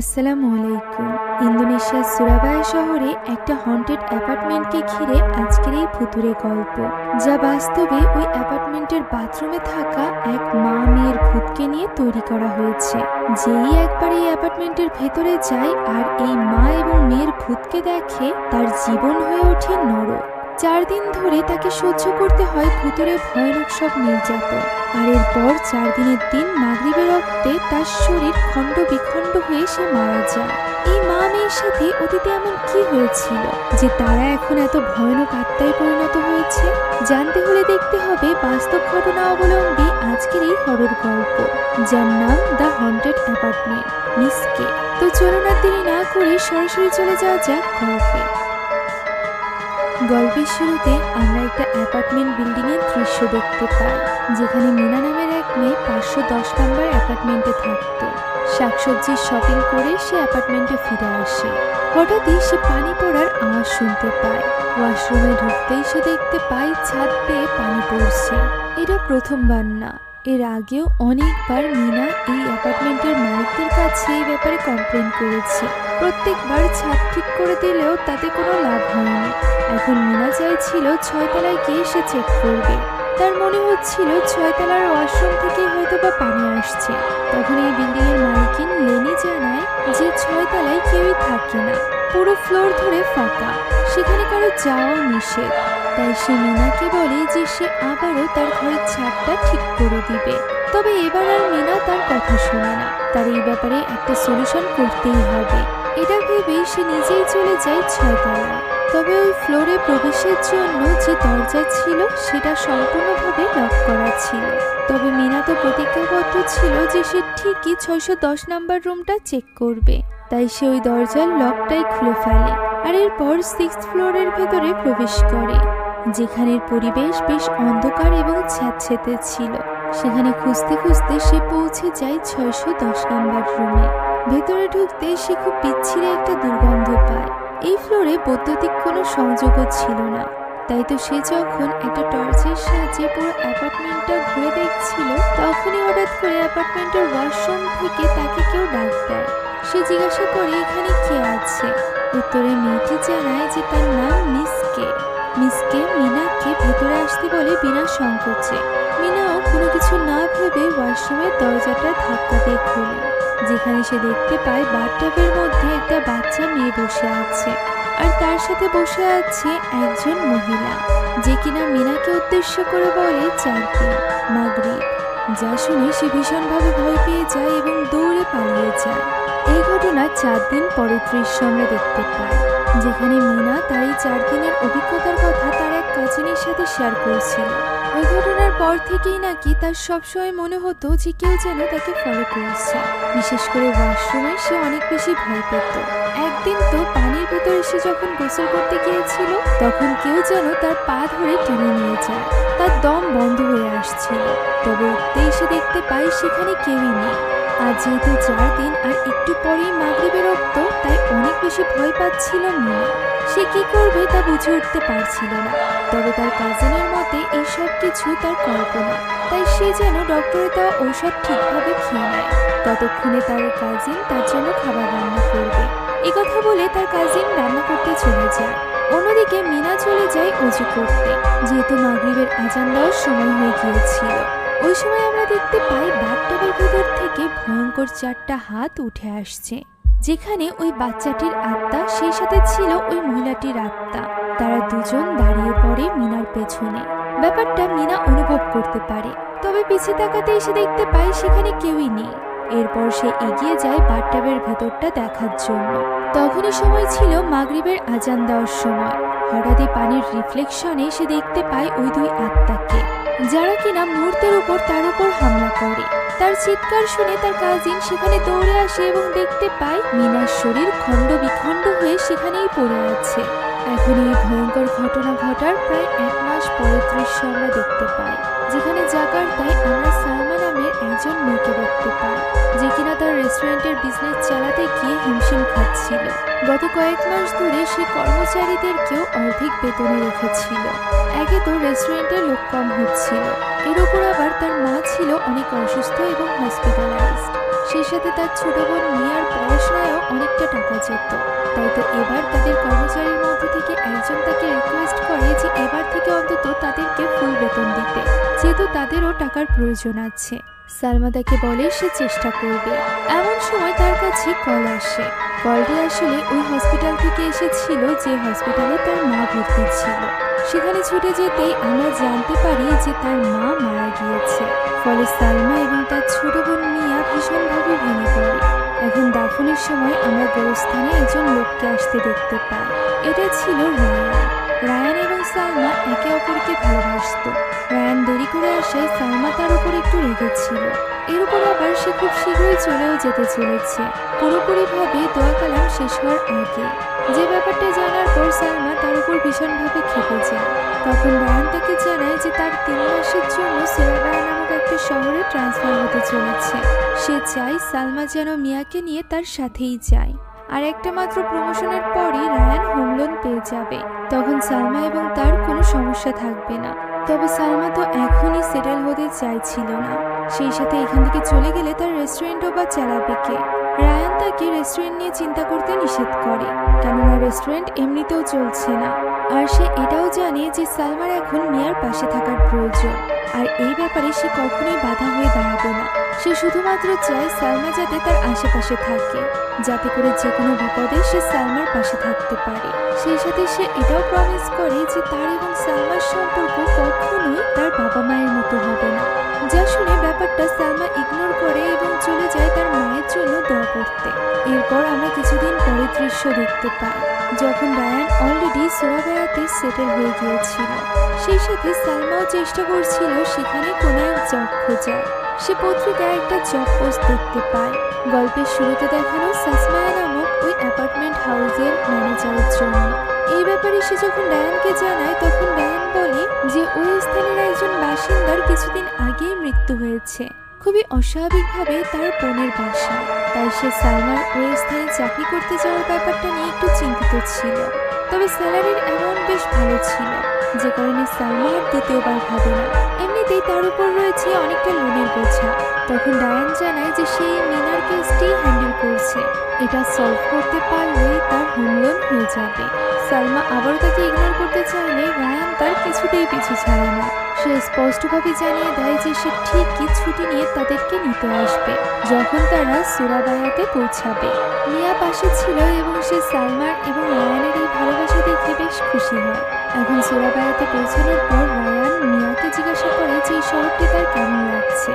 আসসালামু আলাইকুম। ইন্দোনেশিয়ার সুরাবায়া শহরে একটা হন্টেড অ্যাপার্টমেন্টকে ঘিরে আজকের এই ভুতুরে গল্প, যা বাস্তবে ওই অ্যাপার্টমেন্টের বাথরুমে থাকা এক মা মেয়ের ভূতকে নিয়ে তৈরি করা হয়েছে। যেই একবার এই অ্যাপার্টমেন্টের ভেতরে যায় আর এই মা এবং মেয়ের ভূতকে দেখে তার জীবন হয়ে ওঠে নরক। চার দিন ধরে তাকে সহ্য করতে হয় ভুতুরে ভয়ানক সব নির্যাতন। আর এরপর চার দিনের দিন মাগরিবের রক্তে তার শরীর খণ্ড বিখণ্ড হয়ে সে মারা যায়। এই মা মেয়ের সাথে অতীতে এমন কি হয়েছিল যে তারা এখন এত ভয়ানক আত্মায় পরিণত হয়েছে? জানতে হলে দেখতে হবে বাস্তব ঘটনা অবলম্বী আজকের এই হরর গল্প, যার নাম দ্য হন্টেড অ্যাপার্টমেন্ট মিসকে তো চলুন দেরি না করে সরাসরি চলে যাওয়া যাক গল্পে। গল্পের শুরুতে আমরা একটা অ্যাপার্টমেন্ট বিল্ডিং এর দৃশ্য দেখতে পাই, যেখানে মিনা নামের এক মেয়ে পাঁচশো দশ নম্বর অ্যাপার্টমেন্টে থাকতো। শাকসবজির শপিং করে সে অ্যাপার্টমেন্টে ফিরে আসে। হঠাৎই সে পানি পড়ার আওয়াজ শুনতে পায়। ওয়াশরুমে ঢুকতেই সে দেখতে পায় ছাদ পেয়ে পানি পড়ছে। এটা প্রথমবার না। এর আগেও অনেকবার মিনা এই অ্যাপার্টমেন্টের মালিকদের কাছে এই ব্যাপারে কমপ্লেন করেছে। প্রত্যেকবার ছাদ ঠিক করে দিলেও তাতে কোনো লাভ হয়নি। এখন মিনা চাইছিল ছয়তলায় গিয়ে সে চেক করবে। তার মনে হচ্ছিল ছয়তলার ওয়াশরুম থেকে হয়তো বা পানি আসছে। তখন এই বিল্ডিং এর মালিকিন লেনি জানায় যে ছয়তলায় কেউই থাকে না। পুরো ফ্লোর ধরে ফাঁকা। সেখানে কারও যাওয়াও নিষেধ। তাই সে মিনাকে বলে যে সে আবারও তার ঘরের ছাদটা ঠিক করে দিবে। তবে এবার আর মিনা তার কথা শোনে না। তার এই ব্যাপারে একটা সলিউশন করতেই হবে। এটা ভেবেই সে নিজেই চলে যায় ছয়তলায় তবে ওই ফ্লোরে প্রবেশের জন্য যে দরজা ছিল, সেটা সম্পূর্ণভাবে লক করা ছিল। তবে মিনা তো প্রতিজ্ঞাবদ্ধ ছিল যে সে ঠিকই ছয়শো দশ নাম্বার রুমটা চেক করবে। তাই সে ওই দরজার লকটাই খুলে ফেলে। আর এরপর সিক্স ফ্লোরের ভেতরে প্রবেশ করে। যেখানের পরিবেশ বেশ অন্ধকার এবং স্যাঁতস্যাঁতে ছিল। সেখানে খুঁজতে খুঁজতে সে পৌঁছে যায় ছয়শো দশ নাম্বার রুমে। ভেতরে ঢুকতে সে খুব বিচ্ছিরে একটা দুর্গন্ধ পায়। এই ফ্লোরে বৈদ্যুতিক কোনো সংযোগও ছিল না। তাই তো সে যখন একটা টর্চের সাহায্যে পুরো অ্যাপার্টমেন্টটা ঘুরে দেখছিল, তখনই হঠাৎ করে অ্যাপার্টমেন্টের ওয়াশরুম থেকে তাকে কেউ ডাক দেয়। সে জিজ্ঞাসা করে, এখানে কে আছে? উত্তরে মেয়েটি জানায় যে তার নাম মিস কে। মিসকে মিনাকে ভেতরে আসতে বলে বিনা সংকোচে মিনাও কোনো কিছু না ভেবে ওয়াশরুমের দরজাটা ধাক্কা দিয়ে খোলে, যেখানে সে দেখতে পায় বাথটাবের মধ্যে একটা বাচ্চা মেয়ে বসে আছে। আর তার সাথে বসে আছে একজন মহিলা, যে কিনা মিনাকে উদ্দেশ্য করে বলে চারদিন, মাগরিব, যা শুনে সে ভীষণভাবে ভয় পেয়ে যায় এবং দৌড়ে পালিয়ে যায়। এই ঘটনা চার দিন পরের দৃশ্য আমরা দেখতে পাই। যেখানে মিনা তার এই চার দিনের অভিজ্ঞতার কথা তার এক কাজিনের সাথে শেয়ার করছিল। ওই ঘটনার পর থেকেই নাকি তার সবসময় মনে হতো যে কেউ যেন তাকে ফলো করছে। বিশেষ করে ওয়াশরুমে সে অনেক বেশি ভয় পেত। একদিন তো পানির ভেতরে সে যখন গোসল করতে গিয়েছিল, তখন কেউ যেন তার পা ধরে টেনে নিয়ে যায়। তার দম বন্ধ হয়ে আসছিল। তবে উঠতেই সে দেখতে পায় সেখানে কেউই নেই। আর যেহেতু চার দিন আর একটু পরেই বেশি ভয় পাচ্ছিল মিনা সে কি করবে তা বুঝে উঠতে পারছিল না। তবে তার কাজিনের মতে এই সব কিছু তার কল্পনা। তাই সে যেন ডক্টরের দেওয়া ঔষধ ঠিকভাবে খেয়ে নেয়। ততক্ষণে তার কাজিন তার জন্য খাবার রান্না করবে। কথা বলে তার কাজিন রান্না করতে চলে যায়। অন্যদিকে মিনা চলে যায় উজু করতে। যেহেতু মাগরিবের আজান দেওয়ার সময় হয়ে গিয়েছিল। ওই সময় আমরা দেখতে পাই বাথটবের ভেতর থেকে ভয়ঙ্কর চারটা হাত উঠে আসছে। যেখানে ওই বাচ্চাটির আত্মা, সেই সাথে ছিল ওই মহিলাটির আত্মা। তারা দুজন দাঁড়িয়ে পড়ে মিনার পেছনে। ব্যাপারটা মিনা অনুভব করতে পারে। তবে পিছিয়ে তাকাতে এসে দেখতে পায় সেখানে কেউই নেই। এরপর সে এগিয়ে যায় বাথটাবের ভেতরটা দেখার জন্য। তখনই সময় ছিল মাগরিবের আজান দেওয়ার সময়। হঠাৎই পানির রিফ্লেকশনে সে দেখতে পায় ওই দুই আত্মাকে। যারা কিনা মুহূর্তের উপর তার উপর হামলা করে। তার চিৎকার শুনে তার কাজিন সেখানে দৌড়ে আসে এবং দেখতে পায় মিনার শরীর খণ্ড বিখণ্ড হয়ে সেখানেই পড়ে আছে। এখন এই ভয়ঙ্কর ঘটনা ঘটার প্রায় এক মাস পরের দৃশ্য আমরা দেখতে পাই, যেখানে জাকার্তায় আমরা সালমা নামের একজন মেয়েকে দেখতে পাই যে কিনা তার রেস্টুরেন্টের বিজনেস চালাতে গিয়ে হিমশিম খাচ্ছিল। গত কয়েক মাস ধরে সে কর্মচারীদেরকেও অর্ধেক বেতনে রেখেছিল। একে তো রেস্টুরেন্টে লোক কম হচ্ছিল। এর উপর আবার তার মা ছিল অনেক অসুস্থ এবং হসপিটালাইজড সেই সাথে তার ছোট বোন মিয়ার পড়াশোনায়ও অনেকটা টাকা যেত। তাই তো এবার তাদের কর্মচারীর মধ্য থেকে একজন তাকে রিকোয়েস্ট করে যে এবার থেকে অন্তত তাদেরকে ফুল বেতন দিতে। যেহেতু তাদেরও টাকার প্রয়োজন আছে। সালমা তাকে বলে সে চেষ্টা করবে। এমন সময় তার কাছে কল আসে। কলটি আসলে ওই হসপিটাল থেকে এসেছিল যে হসপিটালে তার মা ভর্তি ছিল। সেখানে ছুটে যেতেই আমরা জানতে পারি যে তার মা মারা গিয়েছে। ফলে সালমা এবং তার ছোট বোন মিয়া ভীষণভাবে ভেঙে পড়ে এখন দাফনের সময় আমরা গোরস্থানে একজন লোককে আসতে দেখতে পাই। এটা ছিল এবং সালমা একে অপরকে ভালোবাসত। রায়ান দেরি করে আসায় সালমা তার উপর একটু রেগেছিল। এর উপর আবার সে খুব শীঘ্রই চলেও যেতে চলেছে। পুরোপুরিভাবে দোয়া কালাম শেষ হওয়ার আগে। যে ব্যাপারটা জানার পর সালমা তার উপর ভীষণভাবে খেপে যায়। তখন রায়ান তাকে জানায় যে তার তিন মাসের জন্য সোরাবায়া নামক একটা শহরে ট্রান্সফার হতে চলেছে। সে চায় সালমা যেন মিয়াকে নিয়ে তার সাথেই যায়। আর একটা মাত্র প্রমোশনের পরই রায়ান হোম লোন পেয়ে যাবে। তখন সালমা এবং তার কোনো সমস্যা থাকবে না। তবে সালমা তো এখনই সেটেল হতে চাইছিল না। সেই সাথে এখান থেকে চলে গেলে তার রেস্টুরেন্টও বা চালাবে কে? রায়ান তাকে রেস্টুরেন্ট নিয়ে চিন্তা করতে নিষেধ করে। কেননা রেস্টুরেন্ট এমনিতেও চলছে না। আর সে এটাও জানে যে সালমার এখন মিয়ার পাশে থাকার প্রয়োজন। আর এই ব্যাপারে সে কখনোই বাধা হয়ে দাঁড়াবে না। সে শুধুমাত্র চায় সালমা যাতে তার আশেপাশে থাকে। যাতে করে যে কোনো বিপদে সে সালমার পাশে থাকতে পারে। সেই সাথে সে এটাও প্রমিস করে যে তার এবং সালমার সম্পর্ক কখনোই তার বাবা মায়ের মতো হবে না। যা শুনে ব্যাপারটা সালমা ইগনোর করে এবং চলে যায় তার মায়ের জন্য দোয়া করতে। এরপর আমরা কিছুদিন পরে দৃশ্য দেখতে পাই। যখন রায়ান অলরেডি সোরাবায়াতে সেটেল হয়ে গিয়েছিল। সেই সাথে সালমাও চেষ্টা করছিল সেখানে কোনো এক জব খোঁজার। সে পত্রিকায় একটা জব পোস্ট দেখতে পায়। গল্পের শুরুতে দেখানো সাসমায়া নামক ওই অ্যাপার্টমেন্ট হাউসের ম্যানেজারের জন্য। এই ব্যাপারে সে যখন ডায়ানকে জানায়, তখন ডায়ান বলে যে, ওই স্থানের একজন বাসিন্দার কিছুদিন আগেই মৃত্যু হয়েছে। খুবই অস্বাভাবিকভাবে তার বোনের বাসা। তাই সে সালমার ওই স্থানে চাকরি করতে যাওয়ার ব্যাপারটা নিয়ে একটু চিন্তিত ছিল। তবে স্যালারির অ্যামাউন্ট বেশ ভালো ছিল। যে কারণে সালমা আর দ্বিতীয়বার ভাবে না। এমনিতেই তার উপর রয়েছে অনেকটা লোনের বোঝা। তখন ডায়ান জানায় যে সে মিনার কেসটি হ্যান্ডেল করছে। এটা সলভ করতে পারলে তার হোম লোন হয়ে যাবে। সালমা আবারও তাকে ইগনোর করতে চাইলে রায়ান তার কিছুতেই পিছু ছাড়ে না। সে স্পষ্টভাবে জানিয়ে দেয় যে সে ঠিকই ছুটি নিয়ে তাদেরকে নিতে আসবে, যখন তারা সুরাবায়াতে পৌঁছাবে। মিয়া পাশে ছিল এবং সে সালমার এবং রায়ানের এই ভালোবাসা দেখে বেশ খুশি হয়। এখন সুরাবায়াতে পৌঁছানোর পর রায়ান মিয়াকে জিজ্ঞাসা করে যে এই শহরটি তার কেমন লাগছে।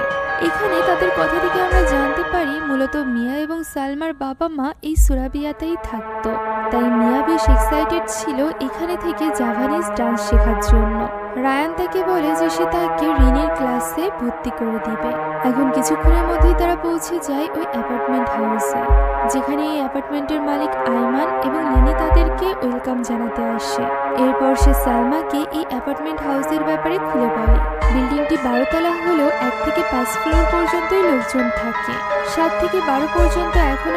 এখানে তাদের কথা থেকে আমরা জানতে পারি, মূলত মিয়া এবং সালমার বাবা মা এই সুরাবিয়াতেই থাকতো। তাই মিয়া বেশ এক্সাইটেড ছিল এখানে থেকে জাভানিজ ডান্স শেখার জন্য। রায়ান তাকে বলে যে সে তাকে রিনের ক্লাসে ভর্তি করে দিবে। এখন কিছুক্ষণের মধ্যেই তারা পৌঁছে যায় ওই অ্যাপার্টমেন্ট হাউসে, যেখানে এই অ্যাপার্টমেন্টের মালিক আইমান এবং লিনি তাদেরকে ওয়েলকাম জানাতে আসে। এরপর সে সালমাকে এই অ্যাপার্টমেন্ট হাউসের ব্যাপারে খুলে বলে। বিল্ডিংটি বারোতলা হলেও এক থেকে পাঁচ ফ্লোর পর্যন্তই লোকজন থাকে। সাত থেকে বারো পর্যন্ত এখন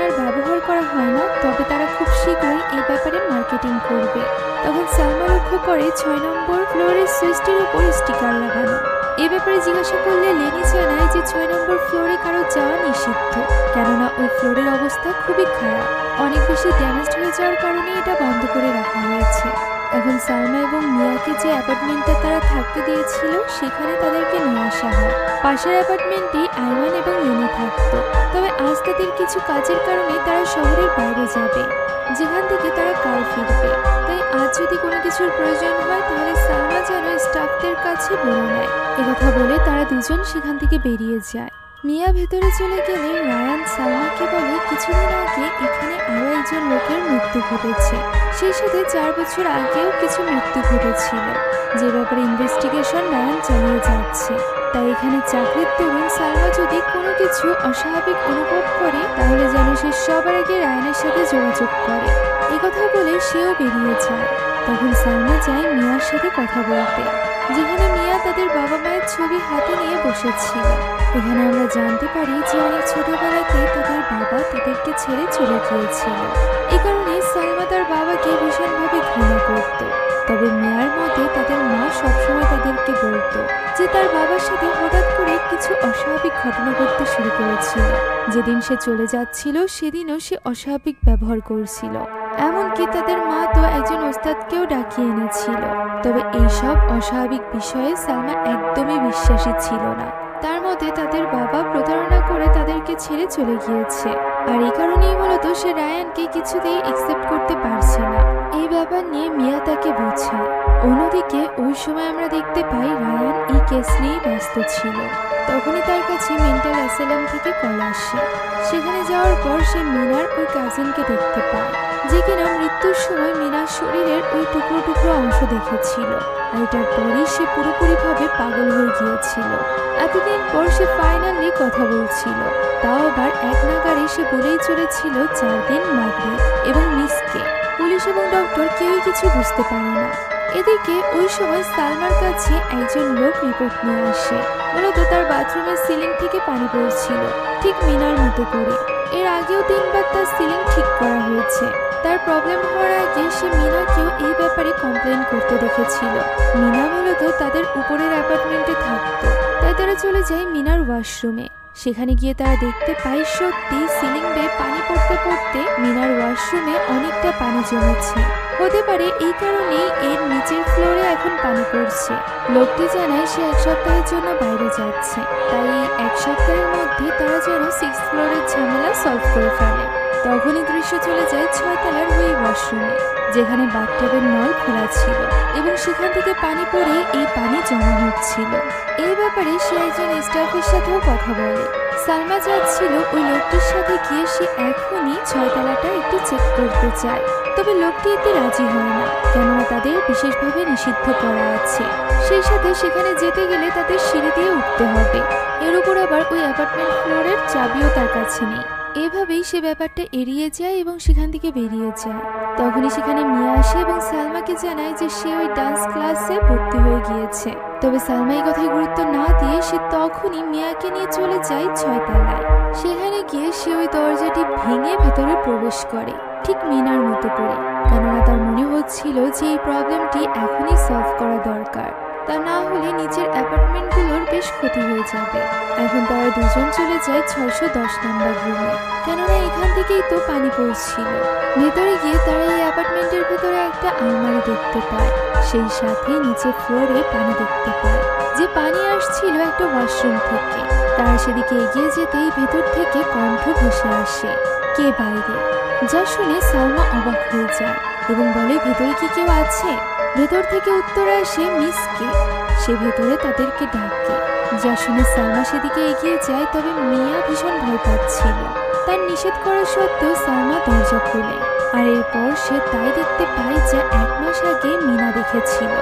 মার্কেটিং করবে। তখন সালমা লক্ষ্য করে ছয় নম্বর ফ্লোরের সুইচটির উপর স্টিকার লাগানো। এ ব্যাপারে জিজ্ঞাসা করলে লেনি জানায় যে ছয় নম্বর ফ্লোরে কারও যাওয়া নিষিদ্ধ, কেননা ওই ফ্লোরের অবস্থা খুবই খারাপ। অনেক বেশি ড্যামেজ হয়ে যাওয়ার কারণে এটা বন্ধ করে রাখা হয়েছে। এখন সালমা এবং মিয়াকে যে অ্যাপার্টমেন্টে তারা থাকতে দিয়েছিল, সেখানে তাদেরকে নিয়ে আসা হয়। পাশের অ্যাপার্টমেন্টে আইমান এবং লিনি থাকতো। তবে আজ তাদের কিছু কাজের কারণে তারা শহরের বাইরে যাবে, যেখান থেকে তারা কাল ফিরবে। তাই আজ যদি কোনো কিছুর প্রয়োজন হয়, তাহলে সালমা যেন স্টাফদের কাছে বলে নেয়। একথা বলে তারা দুজন সেখান থেকে বেরিয়ে যায়। মিয়া ভেতরে চলে গেলে রায়ান সালমাকে বলে কিছুদিন আগে এখানে আরও একজন লোকের মৃত্যু ঘটেছে। সেই সাথে চার বছর আগেও কিছু মৃত্যু ঘটেছিল। যে ব্যাপারে ইনভেস্টিগেশন রায়ান চালিয়ে যাচ্ছে। তাই এখানে চাকরির তরুণ সালমা যদি কোনো কিছু অস্বাভাবিক অনুভব করে, তাহলে যেন সে সবার আগে রায়ানের সাথে যোগাযোগ করে। একথা বলে সেও বেরিয়ে যায়। তখন সালমা যায় মিয়ার সাথে কথা বলতে, যেখানে মিয়া তাদের বাবা মায়ের ছবি হাতে নিয়ে বসেছিল। এখানে আমরা জানতে পারি যে অনেক ছোটবেলাতে তাদের বাবা তাদেরকে ছেড়ে চলে গিয়েছিল। এ কারণে সালমা তার বাবাকে ভীষণভাবে ঘৃণা করত। তবে মেয়ার মতে তাদের মা সবসময় তাদেরকে বলতো যে তার বাবার সাথে হঠাৎ করে কিছু অস্বাভাবিক ঘটনা ঘটতে শুরু করেছিল। যেদিন সে চলে যাচ্ছিল, সেদিনও সে অস্বাভাবিক ব্যবহার করছিল। এমনকি তাদের মা তো একজন ওস্তাদকেও ডাকিয়ে এনেছিল। তবে এইসব অস্বাভাবিক বিষয়ে সালমা একদমই বিশ্বাসী ছিল না। তার মতে তাদের বাবা প্রতারণা করে তাদেরকে ছেড়ে চলে গিয়েছে। আর এই কারণেই মূলত সে রায়ানকে কিছুতেই একসেপ্ট করতে পারছে না। এই ব্যাপার নিয়ে মিয়া তাকে বোঝায় অন্যদিকে ওই সময় আমরা দেখতে পাই রায়ান এই কেস নিয়েই ব্যস্ত ছিল। তখনই তার কাছে মেন্টাল অ্যাসাইলাম থেকে কল আসে। সেখানে যাওয়ার পর সে মিনার ওই কাজিনকে দেখতে পায়, যে কিনা মৃত্যুর সময় মিনার শরীরের ওই টুকরো টুকরো অংশ দেখেছিল আর এটার পরেই সে পুরোপুরিভাবে পাগল হয়ে গিয়েছিল। এতদিন পর সে ফাইনালি কথা বলছিল। তাও আবার এক নাগারে সে বলেই চলেছিল চার দিন মাগরিব এবং মিসকে। পুলিশ এবং ডক্টর কেউই কিছু বুঝতে পারে না। এদিকে ওই সময় সালমার কাছে একজন লোক রিপোর্ট নিয়ে আসে। মূলত তার বাথরুমের সিলিং থেকে পানি পড়ছিল, ঠিক মিনার মতো করে। এর আগেও তিনবার তার সিলিং ঠিক করা হয়েছে। তার প্রবলেম হওয়ার আগে সে মিনাকেও এই ব্যাপারে কমপ্লেন করতে দেখেছিল। মিনা মূলত তাদের উপরের অ্যাপার্টমেন্টে থাকতো, তাই তারা চলে যায় মিনার ওয়াশরুমে। সেখানে গিয়ে তারা দেখতে পায়, সত্যি সিলিং বেয়ে পানি পড়তে পড়তে মিনার ওয়াশরুমে অনেকটা পানি জমেছে। হতে পারে এই কারণেই এর নিচের ফ্লোরে এখন পানি পড়ছে। লোকটি জানায় সে এক সপ্তাহের জন্য বাইরে যাচ্ছে। তাই এক সপ্তাহের মধ্যে তারা যেন সিক্স ফ্লোরের ঝামেলা সলভ করে ফেলে। তখনই দৃশ্য চলে যায় ছয়তলার ওই ওয়াশরুমে যেখানে বাথটাবের নল খোলা ছিল এবং সেখান থেকে পানি পড়ে এই পানি জমা হচ্ছিল। এই ব্যাপারে সে একজন স্টাফের সাথেও কথা বলে। সালমা যাচ্ছিল ওই লোকটির সাথে গিয়ে সে এখনই ছয়তলাটা একটু চেক করতে চায়। তবে লোকটি এতে রাজি হয় না, কেননা তাদের বিশেষভাবে নিষিদ্ধ করা আছে। সেই সাথে সেখানে যেতে গেলে তাদের সিঁড়ি দিয়ে উঠতে হবে। এর উপর আবার ওই অ্যাপার্টমেন্ট ফ্লোরের চাবিও তার কাছে নেই। এভাবেই সে ব্যাপারটা এড়িয়ে যায় এবং সেখান থেকে বেরিয়ে যায়। তখনই সেখানে মিয়া আসে এবং সালমাকে জানায় যে সে ওই ডান্স ক্লাসে ভর্তি হয়ে গিয়েছে। তবে সালমা এই কথায় গুরুত্ব না দিয়ে সে তখনই মিয়াকে নিয়ে চলে যায় ছয়তলায়। সেখানে গিয়ে সে ওই দরজাটি ভেঙে ভেতরে প্রবেশ করে, ঠিক মিনার মতো করে। কেননা তার মনে হচ্ছিল যে এই প্রবলেমটি এখনই সলভ করা দরকার। তা না হলে নিজের অ্যাপার্টমেন্টগুলোর বেশ ক্ষতি হয়ে যাবে। এখন তারা দুজন চলে যায় ছয়শো দশ নম্বর রুমে। কেননা এখান থেকেই তো পানি পড়ছিল। ভেতরে গিয়ে তারা এই অ্যাপার্টমেন্টের ভেতরে একটা আলমারি দেখতে পায়। সেই সাথে নিচে ফ্লোরে পানি দেখতে পায়। যে পানি আসছিল একটা ওয়াশরুম থেকে। তারা সেদিকে এগিয়ে যেতেই ভেতর থেকে কণ্ঠ ভেসে আসে, কে বাইরে? যা শুনে সালমা অবাক হয়ে যায় এবং বলে, ভেতরে কি কেউ আছে? ভেতর থেকে উত্তর আসে, মিস কে? সে ভেতরে তাদেরকে ডাকে। যা শুনে সালমা সেদিকে এগিয়ে যায়, তবে মিয়া ভীষণ ভয় পাচ্ছিল। তার নিষেধ করা সত্ত্বেও সালমা দরজা খুলে। আর এরপর সে তাই দেখতে পায় যা এক মাস আগে মিনা দেখেছিল।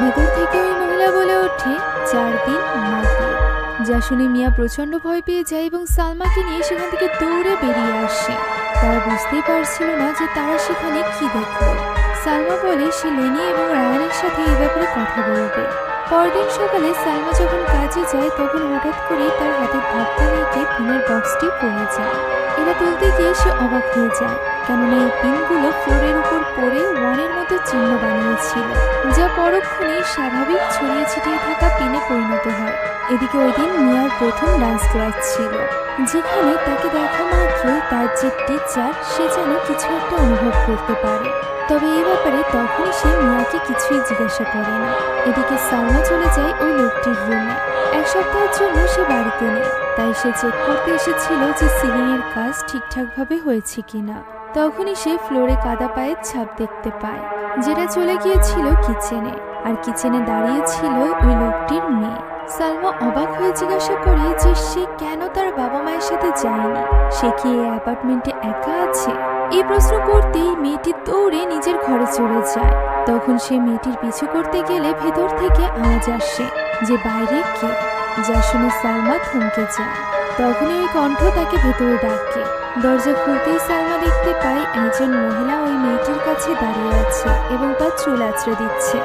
ভেতর থেকে ওই মহিলা বলে ওঠে, চার দিন মাগরিব। যা শুনে মিয়া প্রচণ্ড ভয় পেয়ে যায় এবং সালমাকে নিয়ে সেখান থেকে দৌড়ে বেরিয়ে আসে। তারা বুঝতেই পারছিল না যে তারা সেখানে কি দেখল। সালমা বলে, সে লেনি এবং রায়ানের সাথে এই ব্যাপারে কথা বলবে। পরদিন সকালে সালমা যখন কাজে যায়, তখন হঠাৎ করেই তার হাতে ধাক্কা লেগে ফোনের বক্সটি পড়ে যায়। এটা তুলতে গিয়ে সে অবাক হয়ে যায়, কেননা এই পিনগুলো ফ্লোরের উপর পড়ে ওয়ানের মতো চিহ্ন বানিয়েছিল, যা পরক্ষণে স্বাভাবিক ছড়িয়ে ছিটিয়ে থাকা পিনে পরিণত হয়। এদিকে ওই দিন মিয়ার প্রথম ডান্স ক্লাস ছিল, যেখানে তাকে দেখা মাত্রই তার যে টিচার, সে যেন কিছু একটা অনুভব করতে পারে। তবে এই ব্যাপারে তখনই সে মিয়াকে কিছুই জিজ্ঞাসা করে না। এদিকে সালমা চলে যায় ওই লোকটির রুমে। এক সপ্তাহের জন্য সে বাড়িতে নেই, তাই সে চেক করতে এসেছিল যে সিলিং এর কাজ ঠিকঠাকভাবে হয়েছে কিনা। তখনই সে ফ্লোরে কাদা পায়ের ছাপ দেখতে পায়, যেটা চলে গিয়েছিল কিচেনে, আর কিচেনে দাঁড়িয়েছিল ওই লোকটির মেয়ে। সালমা অবাক হয়ে জিজ্ঞাসা করে যে সে কেন তার বাবা মায়ের সাথে যায়নি? সে কি এই অ্যাপার্টমেন্টে একা আছে? এই প্রশ্ন করতেই মেয়েটি দৌড়ে নিজের ঘরে চলে যায়। তখন সে মেয়েটির পিছু করতে গেলে ভেতর থেকে আওয়াজ আসে যে, বাইরে কে? যা শুনে সালমা থমকে যায়। তখনই ওই কণ্ঠ তাকে ভেতরে ডাকে। দরজা খুলতেই সালমা দেখতে পায় একজন মহিলা ওই মেয়েটির কাছে দাঁড়িয়ে আছে এবং তার চুল আঁচড়ে দিচ্ছে।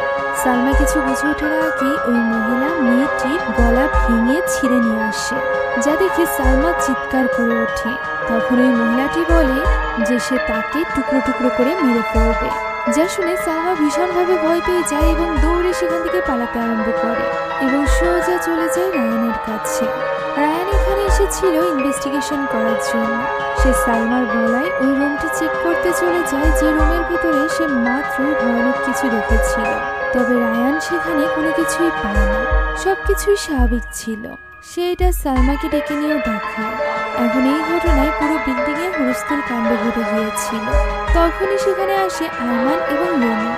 সালমা কিছু বুঝে ওঠার আগে ওই মহিলা মেয়েটির গলা ভেঙে ছিঁড়ে নিয়ে আসে, যা দেখে সালমা চিৎকার করে ওঠে। তখন ওই মহিলাটি বলে যে সে তাকে টুকরো টুকরো করে মেরে ফেলবে, যা শুনে সালমা ভীষণভাবে ভয় পেয়ে যায় এবং দৌড়ে সেখান থেকে পালাতে আরম্ভ করে এবং সোজা চলে যায় রায়ানের কাছে। রায়ান এখানে এসেছিল ইনভেস্টিগেশন করার জন্য। সে সালমার গলায় ওই রুমটি চেক করতে চলে যায়, যে রুমের ভিতরে সে মাত্রই ভয়ানক কিছু দেখেছিল। তবে রায়ান সেখানে কোনো কিছুই পায় না সব কিছুই স্বাভাবিক ছিল। সে এটা সালমাকে ডেকে নিয়েও দেখায় এখন এই ঘটনায় পুরো বিল্ডিংয়ে হুলস্থুল কাণ্ড ঘটে গিয়েছিল। তখনই সেখানে আসে আয়মান এবং লেনি।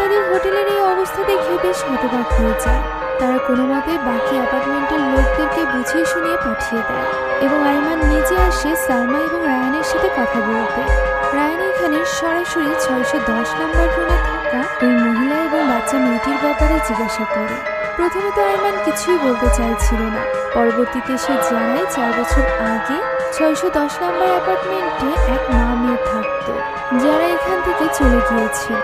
তাদের হোটেলের এই অবস্থা দেখে বেশ হতবাক হয়ে যায়। তারা কোনো মতে বাকি অ্যাপার্টমেন্টের লোকদেরকে বুঝিয়ে শুনিয়ে পাঠিয়ে দেয় এবং আইমান নিজে আসে সালমা এবং রায়ানের সাথে কথা বলতে। রায়ান এখানে সরাসরি ছয়শো দশ নম্বর রুমে থাকা ওই মহিলা এবং বাচ্চা মেয়েটির ব্যাপারে জিজ্ঞাসা করে। প্রথমে তো আইমান কিছুই বলতে চাইছিল না। পরবর্তীতে সে জানায় চার বছর আগে ছয়শো দশ নম্বর অ্যাপার্টমেন্টে এক মা মেয়ে থাকতো, যারা এখান থেকে চলে গিয়েছিল।